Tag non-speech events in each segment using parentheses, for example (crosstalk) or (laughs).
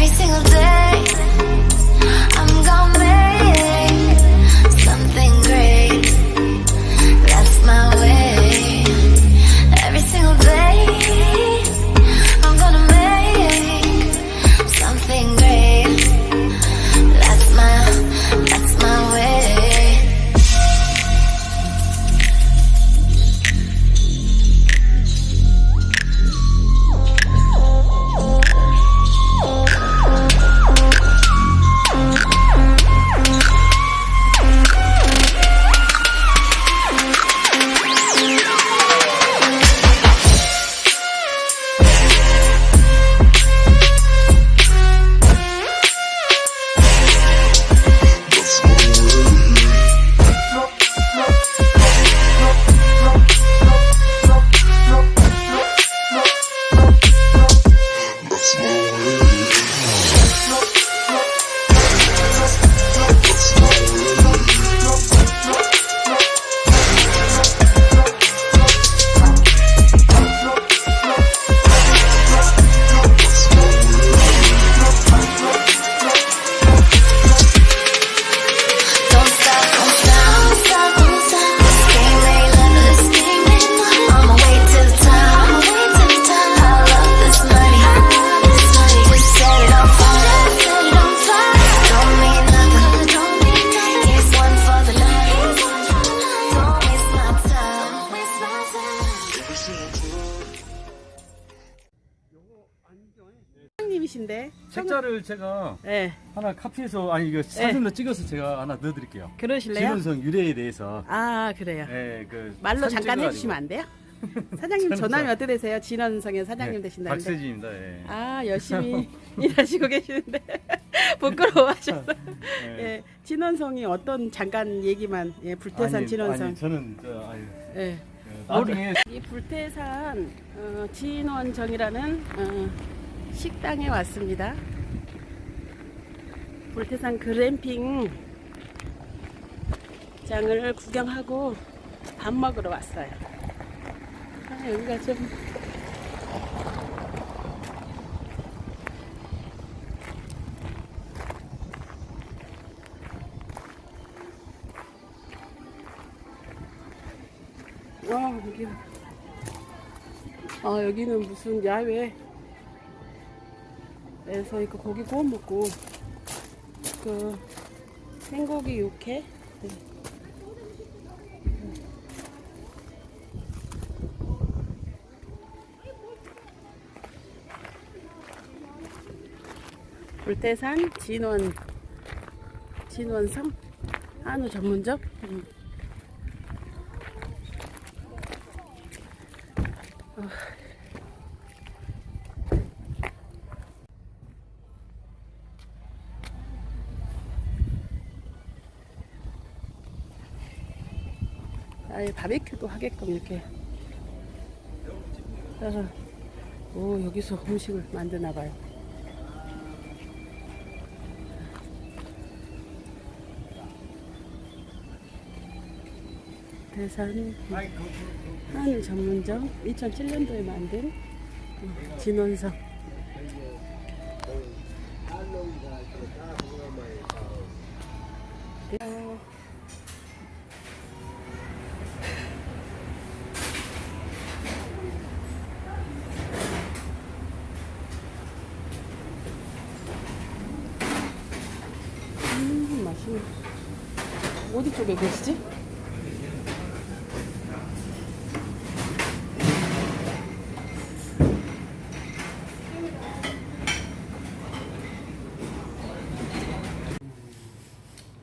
every single day. 책자를 제가 네, 하나 카피해서 아니 이거 사진으로 찍어서 제가 하나 넣어드릴게요. 그러실래요? 진원성 유래에 대해서 아, 그래요. 예, 그 말로 사진 잠깐 찍어가지고. 해주시면 안 돼요? (laughs) 사장님 저- 어떻게 되세요? 진원성의 사장님 네, 되신다는데. 박세진입니다. 예. 아, 열심히 (laughs) 일하시고 계시는데 (laughs) 부끄러워하셔서. 예. 예, 진원성이 어떤 잠깐 얘기만 예, 불태산 아니, 진원성. 아니 저는 저 아니, 예. 그 나중에 이 불태산 어, 진원정이라는 어, 식당에 왔습니다. 불태산 글램핑 장을 구경하고 밥 먹으러 왔어요. 아, 여기가 좀와 여기 아 여기는 무슨 야외 에서 이거 고기 구워 먹고 그 생고기 육회? 네. 불태산 진원 진원성 한우 전문점? 음. 아예 바베큐도 하게끔 이렇게 오 여기서 음식을 만드나 봐요. 대산 한우 전문점 2007년도에 만든 어, 진원성 어, 음, 맛있네. 어디 쪽에 계시지?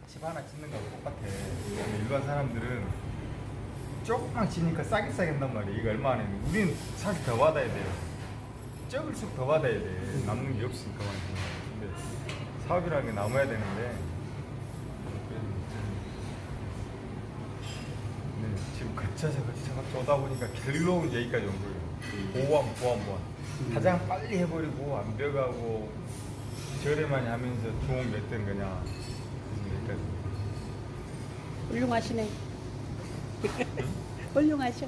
집 하나 짓는 똑같아. 근데 일반 사람들은 조금만 지니까 싸게 한단 말이야. 이거 얼마 안 해. 우린 사실 더 받아야 돼요. 적을수록 더 받아야 돼. 남는 게 없으니까. 근데 사업이라는 게 남아야 되는데. 지금 거쳐서 거쳐서 오다 보니까 결론은 여기까지 온 거예요. 보완, 보완, 보완. 가장 빨리 해버리고 완벽하고 저렴하게 하면서 좋은 몇 대는 거냐. 여기까지. 훌륭하시네. 훌륭하셔.